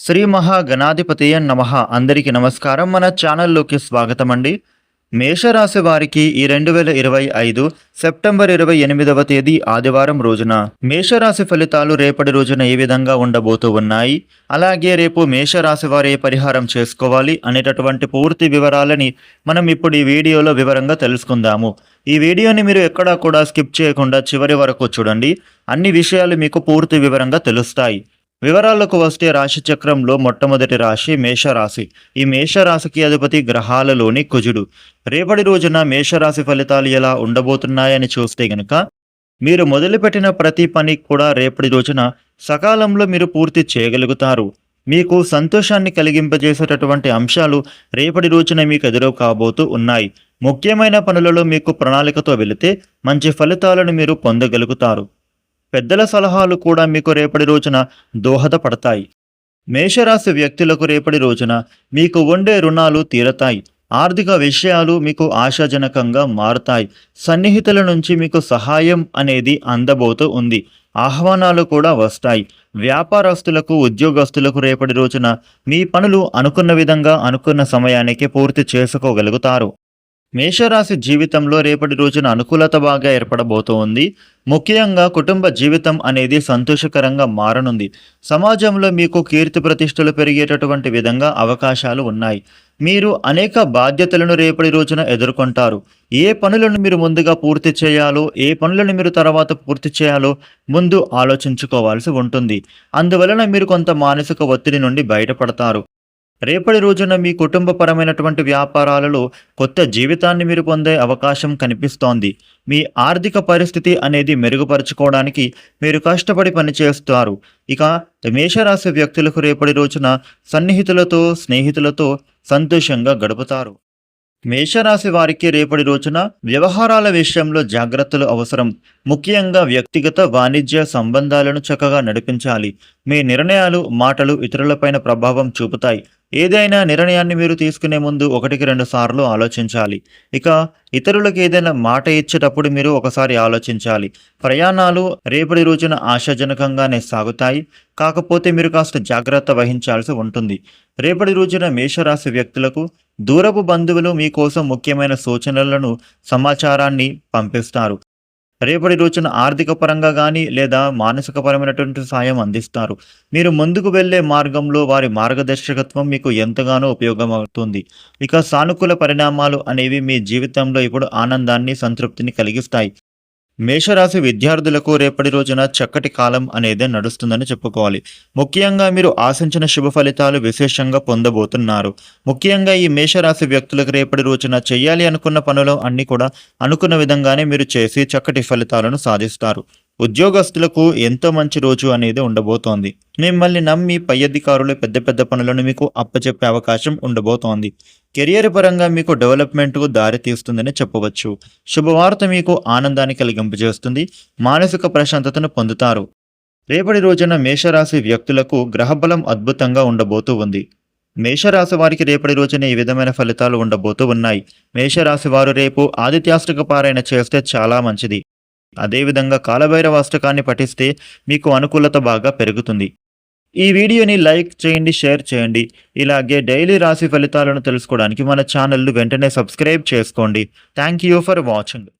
శ్రీ మహాగణాధిపతియ నమ. అందరికీ నమస్కారం. మన ఛానల్లోకి స్వాగతం అండి మేషరాశి వారికి ఈ రెండు వేల ఇరవై ఐదు సెప్టెంబర్ ఇరవై ఎనిమిదవ తేదీ ఆదివారం రోజున మేషరాశి ఫలితాలు రేపటి రోజున ఏ విధంగా ఉండబోతూ ఉన్నాయి? అలాగే రేపు మేషరాశి వారు ఏ పరిహారం చేసుకోవాలి అనేటటువంటి పూర్తి వివరాలని మనం ఇప్పుడు ఈ వీడియోలో వివరంగా తెలుసుకుందాము. ఈ వీడియోని మీరు ఎక్కడా కూడా స్కిప్ చేయకుండా చివరి వరకు చూడండి. అన్ని విషయాలు మీకు పూర్తి వివరంగా తెలుస్తాయి. వివరాలకు వస్తే రాశి చక్రంలో మొట్టమొదటి రాశి మేషరాశి. ఈ మేషరాశికి అధిపతి గ్రహాలలోని కుజుడు. రేపటి రోజున మేషరాశి ఫలితాలు ఎలా ఉండబోతున్నాయని చూస్తే గనుక మీరు మొదలుపెట్టిన ప్రతి పని కూడా రేపటి రోజున సకాలంలో మీరు పూర్తి చేయగలుగుతారు. మీకు సంతోషాన్ని కలిగింపజేసేటటువంటి అంశాలు రేపటి రోజున మీకు ఎదురు కాబోతూ ఉన్నాయి. ముఖ్యమైన పనులలో మీకు ప్రణాళికతో వెళితే మంచి ఫలితాలను మీరు పొందగలుగుతారు. పెద్దల సలహాలు కూడా మీకు రేపటి రోజున దోహదపడతాయి. మేషరాశి వ్యక్తులకు రేపటి రోజున మీకు ఉండే రుణాలు తీరతాయి. ఆర్థిక విషయాలు మీకు ఆశాజనకంగా మారుతాయి. సన్నిహితుల నుంచి మీకు సహాయం అనేది అందబోతూ ఉంది. ఆహ్వానాలు కూడా వస్తాయి. వ్యాపారస్తులకు ఉద్యోగస్తులకు రేపటి రోజున మీ పనులు అనుకున్న విధంగా అనుకున్న సమయానికి పూర్తి చేసుకోగలుగుతారు. మేషరాశి జీవితంలో రేపటి రోజున అనుకూలత బాగా ఏర్పడబోతోంది. ముఖ్యంగా కుటుంబ జీవితం అనేది సంతోషకరంగా మారనుంది. సమాజంలో మీకు కీర్తి ప్రతిష్టలు పెరిగేటటువంటి విధంగా అవకాశాలు ఉన్నాయి. మీరు అనేక బాధ్యతలను రేపటి రోజున ఎదుర్కొంటారు. ఏ పనులను మీరు ముందుగా పూర్తి చేయాలో ఏ పనులను మీరు తర్వాత పూర్తి చేయాలో ముందు ఆలోచించుకోవాల్సి ఉంటుంది. అందువలన మీరు కొంత మానసిక ఒత్తిడి నుండి బయటపడతారు. రేపటి రోజున మీ కుటుంబపరమైనటువంటి వ్యాపారాలలో కొత్త జీవితాన్ని మీరు పొందే అవకాశం కనిపిస్తోంది. మీ ఆర్థిక పరిస్థితి అనేది మెరుగుపరుచుకోవడానికి మీరు కష్టపడి పనిచేస్తారు. ఇక మేషరాశి వ్యక్తులకు రేపటి రోజున సన్నిహితులతో స్నేహితులతో సంతోషంగా గడుపుతారు. మేషరాశి వారికి రేపటి రోజున వ్యవహారాల విషయంలో జాగ్రత్తలు అవసరం. ముఖ్యంగా వ్యక్తిగత వాణిజ్య సంబంధాలను చక్కగా నడిపించాలి. మీ నిర్ణయాలు మాటలు ఇతరులపైన ప్రభావం చూపుతాయి. ఏదైనా నిర్ణయాన్ని మీరు తీసుకునే ముందు ఒకటికి రెండు సార్లు ఆలోచించాలి. ఇక ఇతరులకు ఏదైనా మాట ఇచ్చేటప్పుడు మీరు ఒకసారి ఆలోచించాలి. ప్రయాణాలు రేపటి రోజున ఆశాజనకంగానే సాగుతాయి. కాకపోతే మీరు కాస్త జాగ్రత్త వహించాల్సి ఉంటుంది. రేపటి రోజున మేషరాశి వ్యక్తులకు దూరపు బంధువులు మీకోసం ముఖ్యమైన సూచనలను సమాచారాన్ని పంపిస్తారు. రేపటి రోజున ఆర్థిక పరంగా కానీ లేదా మానసిక పరమైనటువంటి సాయం అందిస్తారు. మీరు ముందుకు వెళ్ళే మార్గంలో వారి మార్గదర్శకత్వం మీకు ఎంతగానో ఉపయోగమవుతుంది. ఇక సానుకూల పరిణామాలు అనేవి మీ జీవితంలో ఇప్పుడు ఆనందాన్ని సంతృప్తిని కలిగిస్తాయి. మేషరాశి విద్యార్థులకు రేపటి రోజున చక్కటి కాలం అనేది నడుస్తుందని చెప్పుకోవాలి. ముఖ్యంగా మీరు ఆశించిన శుభ ఫలితాలు విశేషంగా పొందబోతున్నారు. ముఖ్యంగా ఈ మేషరాశి వ్యక్తులకు రేపటి రోజున చేయాలి అనుకున్న పనులు అన్నీ కూడా అనుకున్న విధంగానే మీరు చేసి చక్కటి ఫలితాలను సాధిస్తారు. ఉద్యోగస్తులకు ఎంతో మంచి రోజు అనేది ఉండబోతోంది. మిమ్మల్ని నమ్మి పై అధికారులు పెద్ద పెద్ద పనులను మీకు అప్పచెప్పే అవకాశం ఉండబోతోంది. కెరియర్ పరంగా మీకు డెవలప్మెంట్కు దారి తీస్తుందని చెప్పవచ్చు. శుభవార్త మీకు ఆనందాన్ని కలిగింపజేస్తుంది. మానసిక ప్రశాంతతను పొందుతారు. రేపటి రోజున మేషరాశి వ్యక్తులకు గ్రహబలం అద్భుతంగా ఉండబోతూ ఉంది. మేషరాశి వారికి రేపటి రోజున ఈ విధమైన ఫలితాలు ఉండబోతూ ఉన్నాయి. మేషరాశి వారు రేపు ఆదిత్యాష్టక పారాయణ చేస్తే చాలా మంచిది. అదేవిధంగా కాలభైరవ అష్టకాన్ని పఠిస్తే మీకు అనుకూలత బాగా పెరుగుతుంది. ఈ వీడియోని లైక్ చేయండి షేర్ చేయండి. ఇలాగే డైలీ రాశి ఫలితాలను తెలుసుకోవడానికి మన ఛానల్ను వెంటనే సబ్స్క్రైబ్ చేసుకోండి. Thank you for watching.